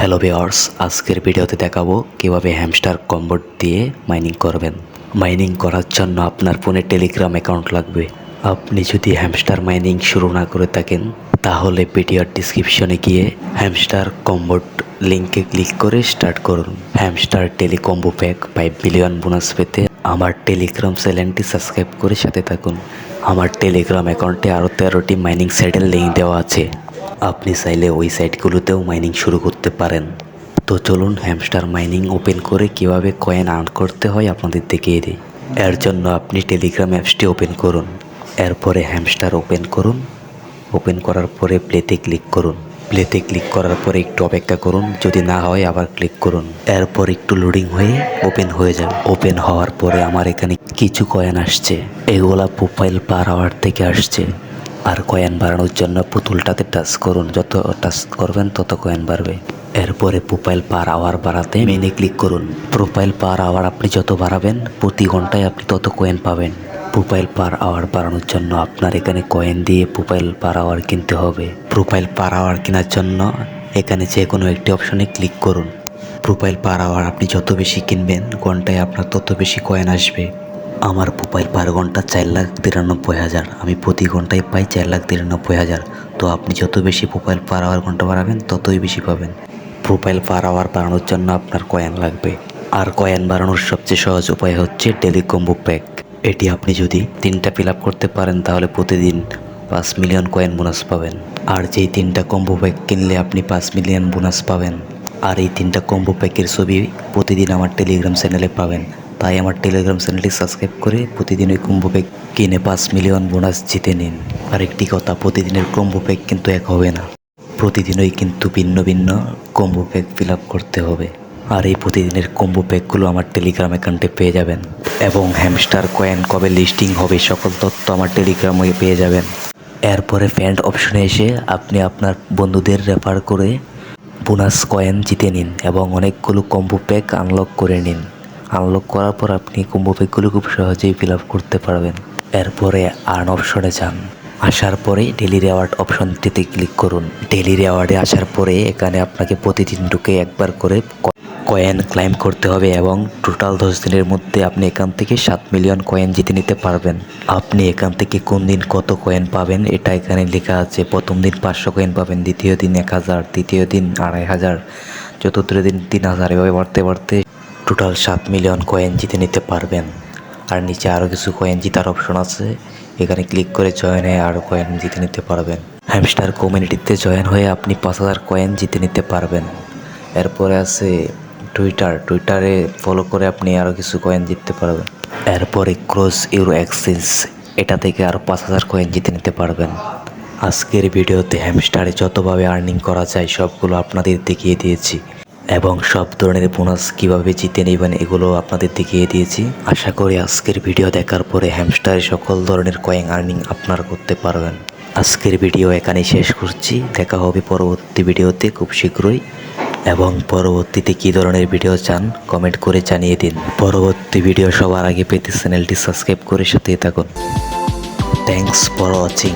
Hello viewers আজকের ভিডিওতে দেখাবো কীভাবে হ্যামস্টার কম্বোট দিয়ে মাইনিং করবেন। মাইনিং করার জন্য আপনার ফোনে টেলিগ্রাম অ্যাকাউন্ট লাগবে। আপনি যদি হ্যামস্টার মাইনিং শুরু না করে থাকেন, তাহলে ভিডিওর ডিসক্রিপশনে গিয়ে হ্যামস্টার কম্বোট লিঙ্কে ক্লিক করে স্টার্ট করুন। হ্যামস্টার টেলিকম্বো প্যাক ফাইভ বিলিয়ন বোনাস পেতে আমার টেলিগ্রাম চ্যানেলটি সাবস্ক্রাইব করে সাথে থাকুন। আমার টেলিগ্রাম অ্যাকাউন্টে আরও তেরোটি মাইনিং সাইটের লিঙ্ক দেওয়া আছে। আপনি চাইলে ওই সাইটগুলোতেও মাইনিং শুরু করতে পারেন। তো চলুন হ্যামস্টার মাইনিং ওপেন করে কীভাবে কয়েন আর্ন করতে হয় আপনাদের দেখিয়ে দিই। এর জন্য আপনি টেলিগ্রাম অ্যাপসটি ওপেন করুন। এরপরে হ্যামস্টার ওপেন করুন। ওপেন করার পরে প্লেতে ক্লিক করুন। প্লেতে ক্লিক করার পরে একটু অপেক্ষা করুন। যদি না হয় আবার ক্লিক করুন। এরপর একটু লোডিং হয়ে ওপেন হয়ে যাবে। ওপেন হওয়ার পরে আমার এখানে কিছু কয়েন আসছে। এগুলা প্রোফাইল পার আওয়ার থেকে আসছে। আর কয়েন বাড়ানোর জন্য পুতুলটাতে টাচ করুন। যত টাচ করবেন তত কয়েন বাড়বে। এরপরে প্রোফাইল পার আওয়ার বাড়াতে মেনে ক্লিক করুন। প্রোফাইল পার আওয়ার আপনি যত বাড়াবেন, প্রতি ঘন্টায় আপনি তত কয়েন পাবেন। প্রোফাইল পার আওয়ার বাড়ানোর জন্য আপনার এখানে কয়েন দিয়ে প্রোফাইল পার আওয়ার কিনতে হবে। প্রোফাইল পার আওয়ার কেনার জন্য এখানে যে কোনো একটি অপশনে ক্লিক করুন। প্রোফাইল পার আওয়ার আপনি যত বেশি কিনবেন, ঘন্টায় আপনার তত বেশি কয়েন আসবে। আমার প্রোফাইল পার ঘণ্টা চার লাখ তিরানব্বই হাজার। আমি প্রতি ঘন্টায় পাই চার লাখ তিরানব্বই হাজার। তো আপনি যত বেশি প্রোফাইল পার আওয়ার ঘণ্টা বাড়াবেন, ততই বেশি পাবেন। প্রোফাইল পার আওয়ার বাড়ানোর জন্য আপনার কয়েন লাগবে। আর কয়েন বাড়ানোর সবচেয়ে সহজ উপায় হচ্ছে টেলিকম্বো প্যাক এটি আপনি যদি তিনটা ফিল করতে পারেন, তাহলে প্রতিদিন পাঁচ মিলিয়ন কয়েন বোনাস পাবেন। আর যেই তিনটা কম্বো প্যাক কিনলে আপনি পাঁচ মিলিয়ন বোনাস পাবেন। আর এই তিনটা কম্বো প্যাকের ছবি প্রতিদিন আমার টেলিগ্রাম চ্যানেলে পাবেন। তাই আমার টেলিগ্রাম চ্যানেলটি সাবস্ক্রাইব করে প্রতিদিন ওই কম্বো প্যাক কিনে পাঁচ মিলিয়ন বোনাস জিতে নিন। আর একটি কথা, প্রতিদিনের কম্বো প্যাক কিন্তু এক হবে না। প্রতিদিনই কিন্তু ভিন্ন ভিন্ন কম্বো প্যাক ফিল করতে হবে। আর এই প্রতিদিনের কম্বো প্যাকগুলো আমার টেলিগ্রাম অ্যাকাউন্টে পেয়ে যাবেন। এবং হ্যামস্টার কয়েন কবে লিস্টিং হবে সকল তথ্য আমার টেলিগ্রামে পেয়ে যাবেন। এরপরে ফ্যান্ড অপশনে এসে আপনি আপনার বন্ধুদের রেফার করে বোনাস কয়েন জিতে নিন এবং অনেকগুলো কম্বো প্যাক আনলক করে নিন। আনলক করার পর আপনি প্যাকগুলো খুব সহজেই ফিল আপ করতে পারবেন। এরপরে আর্ন অপশনে যান। আসার পরে ডেলি রেওয়ার্ড অপশনটিতে ক্লিক করুন। ডেলি রেওয়ার্ডে আসার পরে এখানে আপনাকে প্রতিদিন ঢুকে একবার করে কয়েন ক্লাইম করতে হবে এবং টোটাল দশ দিনের মধ্যে আপনি এখান থেকে সাত মিলিয়ন কয়েন জিতে নিতে পারবেন। আপনি এখান থেকে কোন দিন কত কয়েন পাবেন এটা এখানে লেখা আছে। প্রথম দিন পাঁচশো কয়েন পাবেন, দ্বিতীয় দিন এক হাজার, তৃতীয় দিন আড়াই হাজার, চতুর্থ দিন তিন হাজার এভাবে বাড়তে বাড়তে টোটাল সাত মিলিয়ন কয়েন জিতে নিতে পারবেন। আর নিচে আরও কিছু কয়েন জিতার অপশন আছে। এখানে ক্লিক করে জয়েন হয়ে আরও কয়েন জিতে নিতে পারবেন। হ্যামস্টার কমিউনিটিতে জয়েন হয়ে আপনি পাঁচ হাজার কয়েন জিতে নিতে পারবেন। এরপরে আছে টুইটার টুইটারে ফলো করে আপনি আরও কিছু কয়েন জিততে পারবেন। এরপরে ক্রস ইউরো এক্সচেঞ্জ এটা থেকে আরও পাঁচ হাজার কয়েন জিতে নিতে পারবেন। আজকের ভিডিওতে হ্যামস্টারে যতভাবে আর্নিং করা যায় সবগুলো আপনাদের দেখিয়ে দিয়েছি। এবং সব ধরনের বোনাস কীভাবে জিতে নেবেন এগুলো আপনাদের দেখিয়ে দিয়েছি। আশা করি আজকের ভিডিও দেখার পরে হ্যামস্টারে সকল ধরনের কয়েন আর্নিং আপনারা করতে পারবেন। আজকের ভিডিও এখানেই শেষ করছি। দেখা হবে পরবর্তী ভিডিওতে খুব শীঘ্রই। এবং পরবর্তীতে কী ধরনের ভিডিও চান কমেন্ট করে জানিয়ে দিন। পরবর্তী ভিডিও সবার আগে পেতে চ্যানেলটি সাবস্ক্রাইব করে সাথে থাকুন। Thanks for watching